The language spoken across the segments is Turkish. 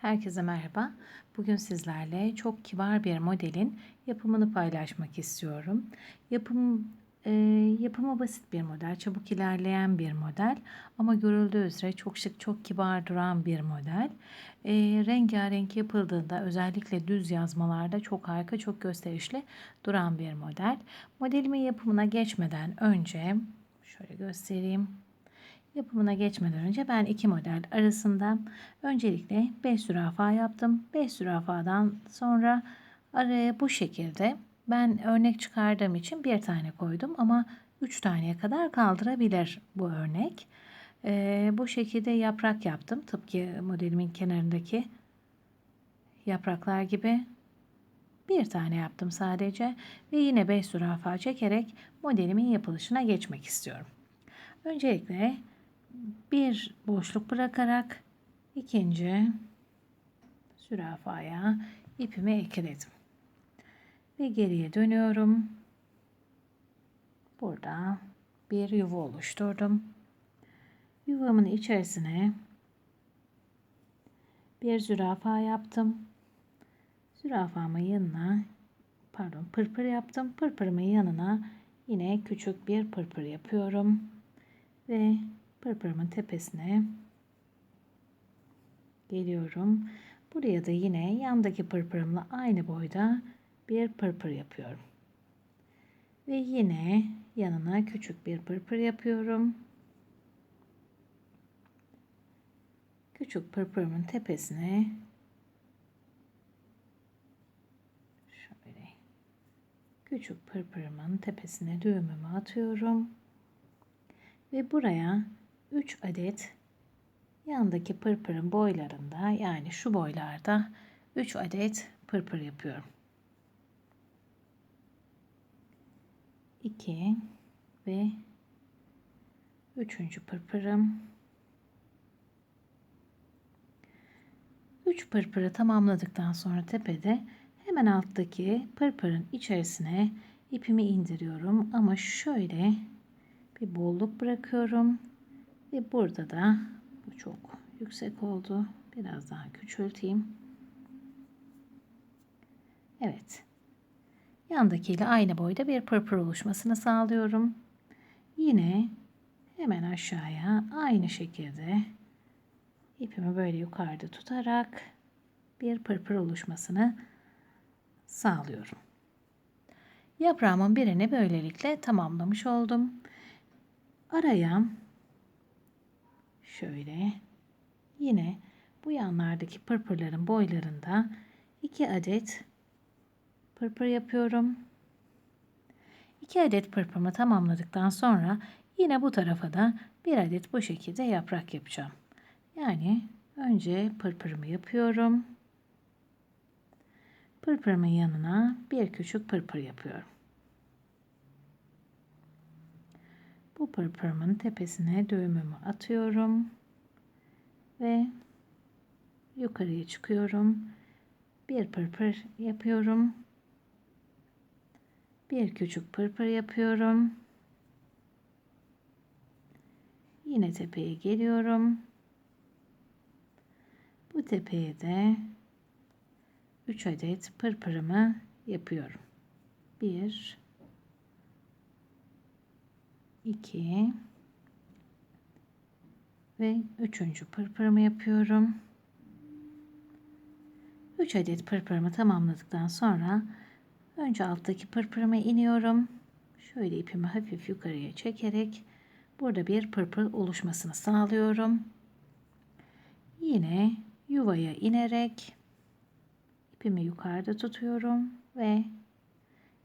Herkese merhaba. Bugün sizlerle çok kibar bir modelin yapımını paylaşmak istiyorum. Yapım e, yapımı basit bir model, çabuk ilerleyen bir model ama görüldüğü üzere çok şık, çok kibar duran bir model. E, rengarenk yapıldığında özellikle düz yazmalarda çok harika, çok gösterişli duran bir model. Modelimin yapımına geçmeden önce şöyle göstereyim. Yapımına geçmeden önce ben iki model arasında öncelikle 5 zürafa yaptım. 5 zürafadan sonra araya bu şekilde ben örnek çıkardığım için bir tane koydum ama 3 taneye kadar kaldırabilir bu örnek. Ee, bu şekilde yaprak yaptım. Tıpkı modelimin kenarındaki yapraklar gibi bir tane yaptım sadece ve yine 5 zürafa çekerek modelimin yapılışına geçmek istiyorum. Öncelikle bir boşluk bırakarak ikinci zürafaya ipimi ekledim. Ve geriye dönüyorum. Burada bir yuva oluşturdum. Yuvamın içerisine bir zürafa yaptım. Zürafamın yanına pardon pırpır yaptım. Pırpırımın yanına yine küçük bir pırpır yapıyorum. Ve pırpırımın tepesine geliyorum. Buraya da yine yandaki pırpırımla aynı boyda bir pırpır yapıyorum. Ve yine yanına küçük bir pırpır yapıyorum. Küçük pırpırımın tepesine şöyle küçük pırpırımın tepesine düğümümü atıyorum. Ve buraya 3 adet yandaki pırpırın boylarında yani şu boylarda 3 adet pırpır yapıyorum. 2 ve 3. pırpırım. 3 pırpırı tamamladıktan sonra tepede hemen alttaki pırpırın içerisine ipimi indiriyorum ama şöyle bir bolluk bırakıyorum ve burada da bu çok yüksek oldu. Biraz daha küçülteyim. Evet. Yandakiyle aynı boyda bir pırpır oluşmasını sağlıyorum. Yine hemen aşağıya aynı şekilde ipimi böyle yukarıda tutarak bir pırpır oluşmasını sağlıyorum. Yaprağımın birini böylelikle tamamlamış oldum. Araya şöyle yine bu yanlardaki pırpırların boylarında iki adet pırpır yapıyorum. İki adet pırpırımı tamamladıktan sonra yine bu tarafa da bir adet bu şekilde yaprak yapacağım. Yani önce pırpırımı yapıyorum. Pırpırımın yanına bir küçük pırpır yapıyorum. Bu pırpırımın tepesine düğümümü atıyorum. Ve yukarıya çıkıyorum. Bir pırpır yapıyorum. Bir küçük pırpır yapıyorum. Yine tepeye geliyorum. Bu tepeye de 3 adet pırpırımı yapıyorum. 1 2 ve üçüncü pırpırımı yapıyorum. 3 adet pırpırımı tamamladıktan sonra önce alttaki pırpırıma iniyorum. Şöyle ipimi hafif yukarıya çekerek burada bir pırpır oluşmasını sağlıyorum. Yine yuvaya inerek ipimi yukarıda tutuyorum ve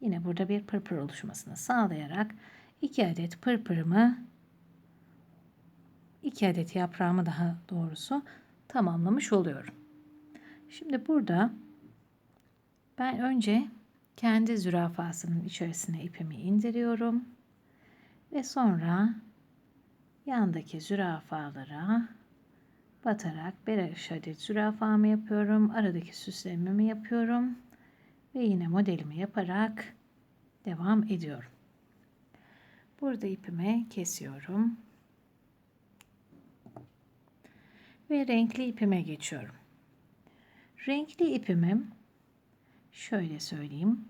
yine burada bir pırpır oluşmasını sağlayarak 2 adet pırpırımı 2 adet yaprağımı daha doğrusu tamamlamış oluyorum. Şimdi burada ben önce kendi zürafasının içerisine ipimi indiriyorum ve sonra yandaki zürafalara batarak bir adet zürafamı yapıyorum. Aradaki süslememi yapıyorum ve yine modelimi yaparak devam ediyorum. Burada ipimi kesiyorum. Ve renkli ipime geçiyorum. Renkli ipimi şöyle söyleyeyim.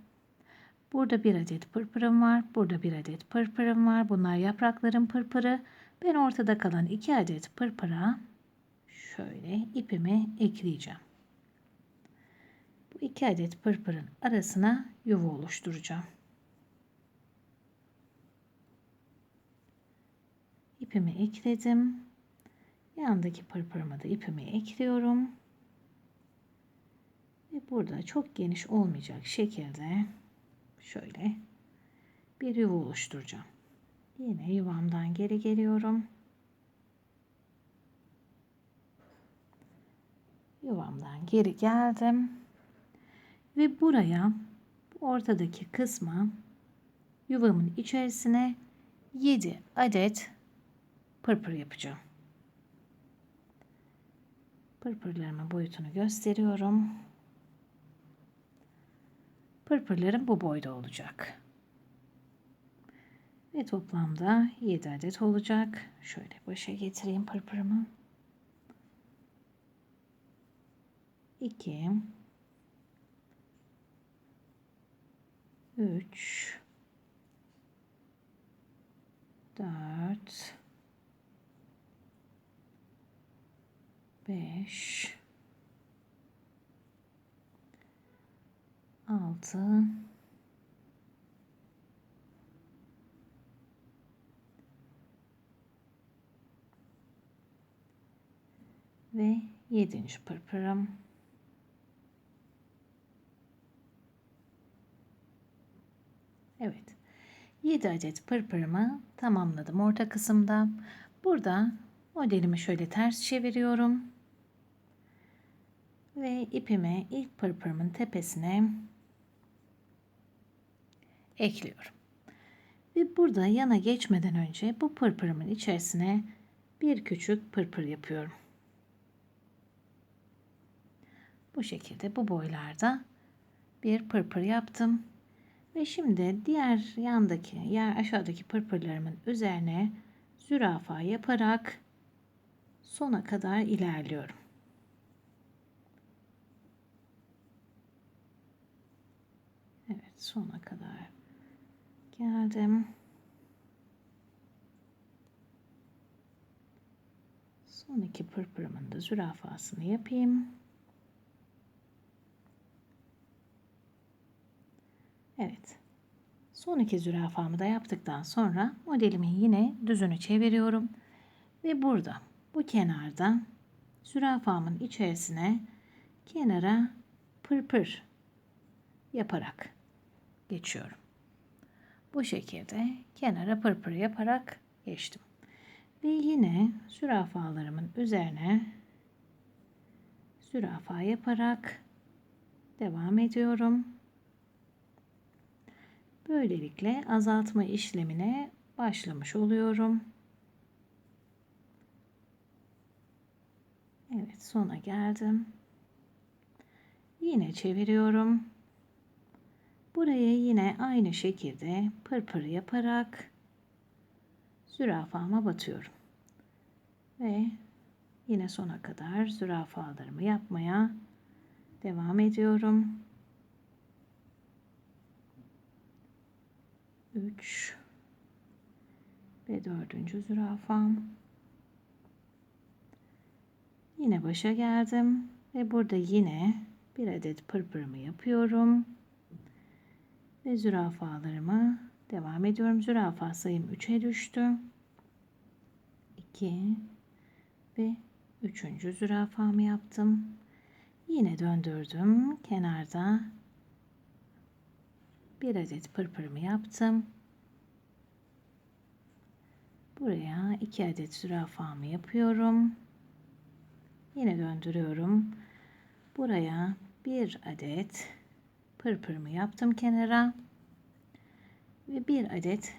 Burada bir adet pırpırım var. Burada bir adet pırpırım var. Bunlar yaprakların pırpırı. Ben ortada kalan iki adet pırpıra şöyle ipimi ekleyeceğim. Bu iki adet pırpırın arasına yuva oluşturacağım. İpimi ekledim. Yandaki pırpırıma da ipimi ekliyorum. Ve burada çok geniş olmayacak şekilde şöyle bir yuva oluşturacağım. Yine yuvamdan geri geliyorum. Yuvamdan geri geldim. Ve buraya ortadaki kısma yuvamın içerisine 7 adet pırpır yapacağım. Pırpırlarımın boyutunu gösteriyorum. Pırpırlarım bu boyda olacak. Ve toplamda 7 adet olacak. Şöyle başa getireyim pırpırımı. 2 3 4 5 6 ve yedinci pırpırım. Evet. 7 adet pırpırımı tamamladım orta kısımda. Burada modelimi şöyle ters çeviriyorum. Ve ipimi ilk pırpırımın tepesine ekliyorum. Ve burada yana geçmeden önce bu pırpırımın içerisine bir küçük pırpır yapıyorum. Bu şekilde bu boylarda bir pırpır yaptım. Ve şimdi diğer yandaki, yer aşağıdaki pırpırlarımın üzerine zürafa yaparak sona kadar ilerliyorum. Evet, sona kadar geldim. Son iki pırpırımın da zürafasını yapayım. Evet. Son iki zürafamı da yaptıktan sonra modelimi yine düzünü çeviriyorum. Ve burada bu kenarda zürafamın içerisine kenara pırpır yaparak geçiyorum. Bu şekilde kenara pırpır yaparak geçtim. Ve yine zürafalarımın üzerine zürafa yaparak devam ediyorum. Böylelikle azaltma işlemine başlamış oluyorum. Evet sona geldim. Yine çeviriyorum. Buraya yine aynı şekilde pırpır yaparak zürafama batıyorum. Ve yine sona kadar zürafalarımı yapmaya devam ediyorum. 3 ve dördüncü zürafam. Yine başa geldim ve burada yine bir adet pırpırımı yapıyorum. Ve zürafalarımı devam ediyorum. Zürafa sayım 3'e düştü. 2 ve üçüncü zürafamı yaptım. Yine döndürdüm. Kenarda bir adet pırpırımı yaptım. Buraya iki adet zürafamı yapıyorum. Yine döndürüyorum. Buraya bir adet pırpırımı yaptım kenara. Ve bir adet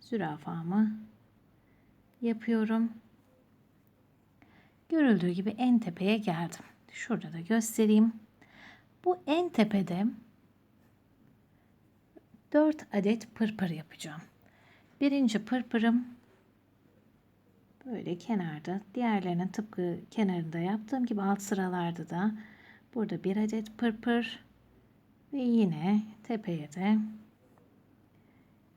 zürafamı yapıyorum. Görüldüğü gibi en tepeye geldim. Şurada da göstereyim. Bu en tepede 4 adet pırpır yapacağım. Birinci pırpırım böyle kenarda diğerlerinin tıpkı kenarında yaptığım gibi alt sıralarda da Burada bir adet pırpır ve yine tepeye de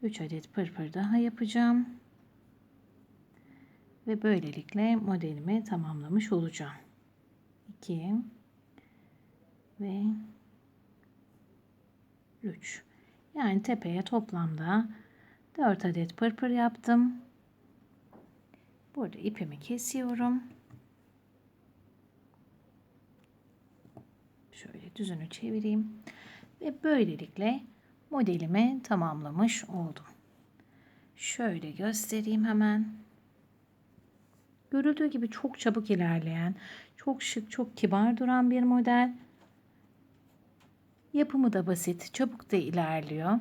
3 adet pırpır daha yapacağım. Ve böylelikle modelimi tamamlamış olacağım. 2 ve 3. Yani tepeye toplamda 4 adet pırpır yaptım. Burada ipimi kesiyorum. Şöyle düzünü çevireyim. Ve böylelikle modelimi tamamlamış oldum. Şöyle göstereyim hemen. Görüldüğü gibi çok çabuk ilerleyen, çok şık, çok kibar duran bir model. Yapımı da basit, çabuk da ilerliyor.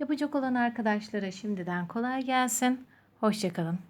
Yapacak olan arkadaşlara şimdiden kolay gelsin. Hoşçakalın.